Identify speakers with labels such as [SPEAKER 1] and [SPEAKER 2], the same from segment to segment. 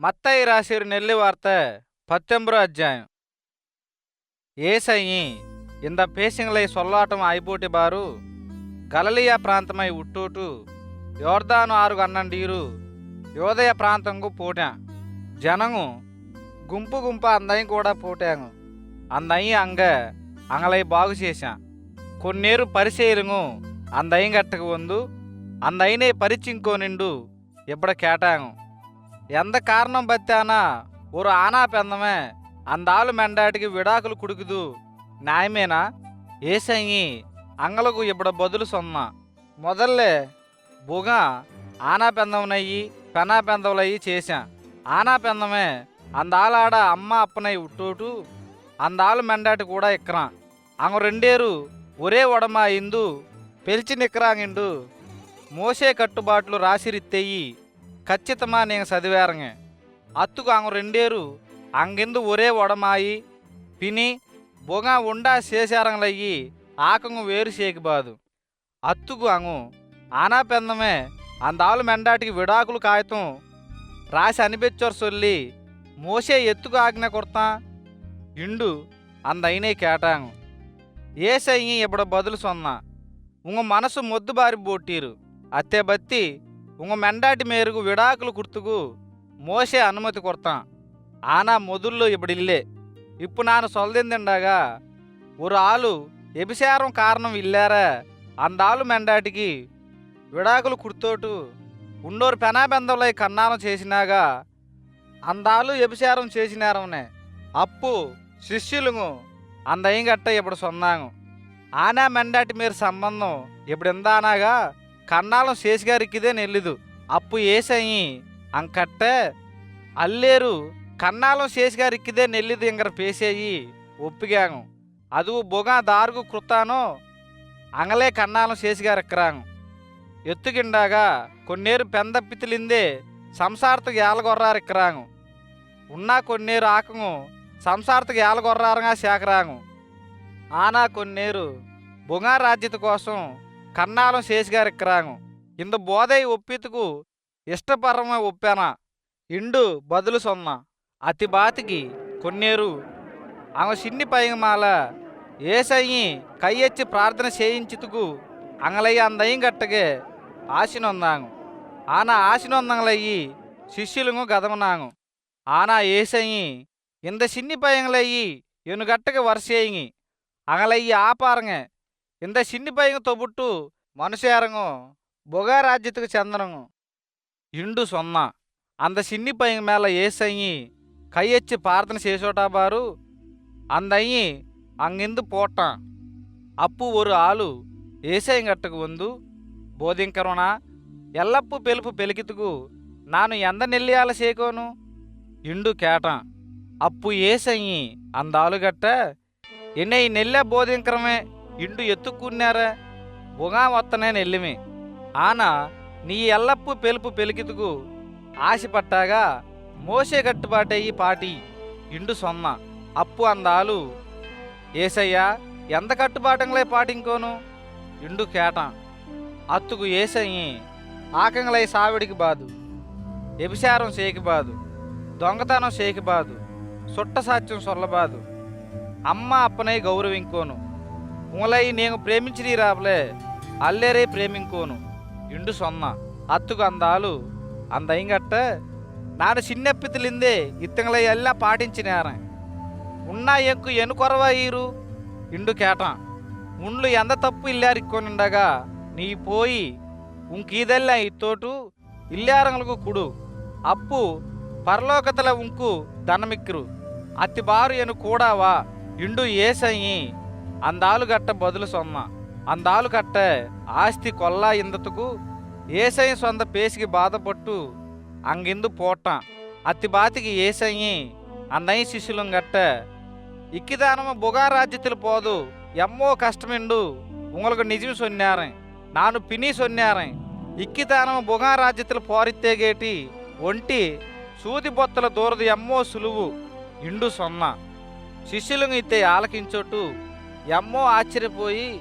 [SPEAKER 1] మత్తయి రాసిరు నెల్లి వార్త పత్తెంబరో అధ్యాయం. ఏసయ్యి ఇంద పేసింగ్లై సొల్లాటం అయిపోటి బారు గలలియా ప్రాంతమై ఉట్టూటు యోర్దాను ఆరుగు అన్నండీరు యోదయ ప్రాంతంకు పోటా. జనము గుంపు గుంపు అందయం కూడా పోటాంగు అందయ్య అంగ అంగలై బాగు చేశా. కొన్నేరు పరిశీలుగు అందయం గట్టకు వందు అందైనే పరిచింకో నిండు ఇప్పుడు కేటాము ఎంత కారణం బత్తానా? ஒரு ఆనా పెందమే. అందాలు మెండాటికి విడాకులు కుడుకుదు. న్యాయమేనా? ఏసంగి అంగలకు ఇప్పుడు బదులు సొన్నా మొదల్లే బుగ ఆనా పెందవునయ్యి పెనా పెందవులయ్యి చేశా. ఆనా పెందమే అందాలాడ అమ్మ అప్పనై ఉట్టోటు అందాలు మెండాటి కూడా ఇక్కరా. అంగ రెండేరు ఒరే ఒడమా ఇందు పెలిచి నిక్కరాంగిండు. మోసే కట్టుబాట్లు రాసిరిత్తెయ్యి. ఖచ్చితమా నేను చదివారంగే అత్తుకు అంగ రెండేరు అంగెందు ఒరే ఒడమాయి పిని బొగ ఉండా చేశారంలయ్యి ఆకంగు వేరు చేకిబాదు అత్తుకు అంగు ఆనా పెందమే అందాలు మెండాటికి విడాకులు కాగితం రాసి అనిపించరు సొల్లి మోసే ఎత్తుకు ఆజ్ఞ కొడతా ఇండు అందైనే కేటాంగు ఏసయ్యి ఇప్పుడు బదులు సొన్న உங்க మనసు మొద్దు బారి బోటీరు అత్తే బత్తి உங்க మెండాటి మేరకు విడాకులు కుర్తుకు మోసే అనుమతి కొడతాం ఆనా మొదుల్లో ఇప్పుడు ఇల్లే ఇప్పుడు నాను సొల్దిందిండగా ஒரு ఆలు ఎబిశారం కారణం ఇల్లారా అందాలు మెండాటికి విడాకులు కుర్తోటు ఉండోరు పెనాబెందలై కన్నానం చేసినాగా అందాలు ఎబిశారం చేసినారనే అప్పు శిష్యులుగు అందయం గట్ట ఇప్పుడు సొన్నాము ఆనా మెండాటి మీరు సంబంధం ఇప్పుడు ఇందానాగా కన్నాళం శేషిగారికిదే నెల్లిదు. అప్పు ఏసయ్యి అంకట్టే అల్లేరు కన్నాళం శేషిగారిక్కిదే నెల్లిదు ఇంకర పేసేయి ఒప్పిగాము అదు బొగా దారుగు కృతానో అంగలే కన్నాళం శేషిగారు ఎక్కరాను ఎత్తుకిండాగా కొన్నేరు పెందపితిలిందే సంసారతకు ఏలగొర్రారు ఎక్కరాను ఉన్నా కొన్నేరు ఆకము సంసారతకు ఏలగొర్రారుగా శేఖరాను. ఆనా కొన్నేరు బొగా రాజ్యత కోసం కన్నాలం శేషిగారెక్కరాంగు ఇంద బోధై ఒప్పితుకు ఇష్టపరమే ఒప్పానా. ఇండు బదులు సొన్న. అతి బాతికి కొన్నేరు. ఆమె సిన్ని పైమాల ఏసయ్యి కయ్యెచ్చి ప్రార్థన చేయించుతుకు అంగలయ్య అందయం గట్టగే ఆశనొందాంగు ఆన ఆశనొందంగలయ్యి శిష్యులుగు గదమనాంగు ఆనా ఏసయ్యి ఇంద సిన్ని పయంగలయ్యి ఎనుగట్టగ వరుసేయి అంగలయ్యి ఆపారంగే ఇంత సిన్ని పైకి తొబుట్టు మనుషేరంగం బుగారాజ్యతకు చందనం ఇండు సొన్న. అంత సిన్ని పైకి మేళ ఏ సంగి కయ్యొచ్చి ప్రార్థన చేసోటా బారు అందయ్యి అంగిందు పోట అప్పు ఒరు ఆలు ఏసయం గట్టకు వందు బోధింకరునా ఎల్లప్పు పెలుపు పెలికితుకు నాను ఎంద నెల్లియాల సేకోను ఇండు కేట. అప్పు ఏసయ్యి అందాలు గట్ట ఎన్నయ్యి నెల్లె బోధింకరమే ఇండు ఎత్తుక్కున్నారా ಬುಗಾ ಒತ್ತನೇನು ಎಲ್ಲಿಮಿ ఆన నీ ఎల్లప్పు పెలుపు పెలికితుకు ఆశపట్టాగా మోసే గట్టుబాటయ్యి పాటి ఇండు సొమ్మ. అప్పు అందాలు. ఏసయ్యా ఎంత కట్టుబాటంలే పాటింకోను? ఇండు కేట. అత్తుకు ఏసయ్యి ఆకంగలై సావిడికి బాదు. ఎభిసారం బాదు. దొంగతనం బాదు. సుట్ట సాత్యం సొల్లబాదు అమ్మ అప్పనై గౌరవింకోను. ఉమలై నేను ప్రేమించిరి రాబలే అల్లేరే ప్రేమింకోను. ఇండు సొన్న అత్తుకు అందాలు అందయింగట్ట నాను చిన్నెప్పితిలిందే ఇత్తంగలై ఎల్లా పాటించినారని ఉన్నా ఎంకు ఎనుకొరవా ఈరు? ఇండు కేట ఉండ్లు ఎంత తప్పు ఇల్లారిక్కొనిండగా నీ పోయి ఉంకీదల్లా ఇత్తోటు ఇల్లారంగులకు కుడు. అప్పు పరలోకతల ఉంకు ధనమిక్రు అతి బారు ఎను కూడావా? ఇండు ఏసయ్యి. అందాలు గట్ట బదులు సొన్న అందాలు కట్ట ఆస్తి కొల్లా ఇందతుకు ఏసయ్య సొంత పేసికి బాధపట్టు అంగిందు పోట అతి బాతికి ఏసయ్యి అన్నయ్య శిష్యులం గట్ట ఇక్కిదానము புகாராஜ்யத்தில் போது எம்மோ கஷ்டமிண்டு உங்களுக்கு நிஜம் சொன்னாரன் நான் பினி சொன்னாரன் ఇక్కితానము బుగా రాజ్యతలు పోరిత్తేగేటి ఒంటి సూది బొత్తల దూరదు ఎమ్మో సులువు ఇండు సొన్న శిష్యులను ఇత్తే ఆలకించోటు ఎమ్మో ఆశ్చర్యపోయి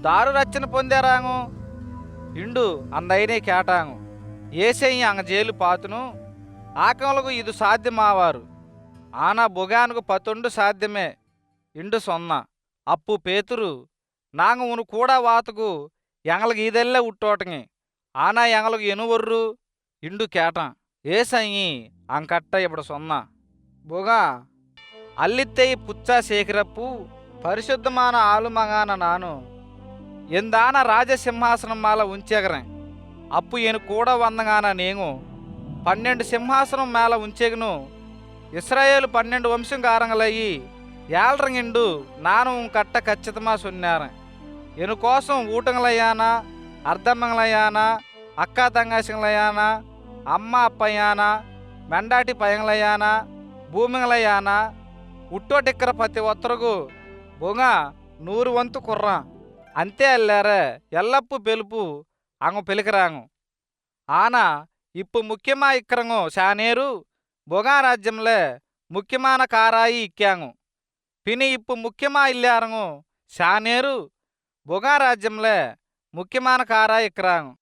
[SPEAKER 1] దారు రచ్చన పొందారాము ఇండు అందైనే కేటాము ఏసయ్య అంగ జైలు పాతును. ఆకములకు ఇది సాధ్యమావారు. ఆనా బుగానుకు పతుండు సాధ్యమే. ఇండు సొన్న. అప్పు పేతురు. నాంగ ఉను కూడా వాతకు ఎంగలకు ఇదెల్లే ఉట్టోటంగి. ఆనా ఎంగలకు ఎనువర్రు. ఇండు కేటం. ఏసయ్యి అంకట్ట ఇప్పుడు సొన్న. బుగా అల్లిత్తయి పుచ్చా సేకరప్పు పరిశుద్ధమాన ఆలుమగాన నాను. ఎందాన రాజసింహాసనం మాల ఉంచెగరం. అప్పు ఈయన కూడా వందగాన నేను పన్నెండు సింహాసనం మేళ ఉంచెగను. ఇస్రాయేలు పన్నెండు వంశంకారంగలయ్యి ఏళ్ళరంగిండు నాను కట్ట ఖచ్చితమా సొన్నారం. ఎను కోసం ఊటంగలయ్యానా అర్ధమ్మంగలయ్యానా అక్కా తంగాసింగలయ్యానా అమ్మ అప్పయ్యానా మెండాటి పయంగలయ్యానా భూమింగలయ్యానా ఉట్టోటిక్కర ప్రతి ఒత్తరుగు బొంగ నూరు వంతు కుర్రా. అంతే అల్లారే ఎల్లప్పు పెలుపు అంగు పెలికరాంగు ఆన ఇప్పు ముఖ్యమా ఇక్కరంగు శానేరు బొగా రాజ్యంలే ముఖ్యమాన కారాయి ఇక్కాంగు పిని ఇప్పు ముఖ్యమా ఇల్లారంగు శానేరు బొగా రాజ్యంలే ముఖ్యమాన కారాయి ఇక్కరాంగు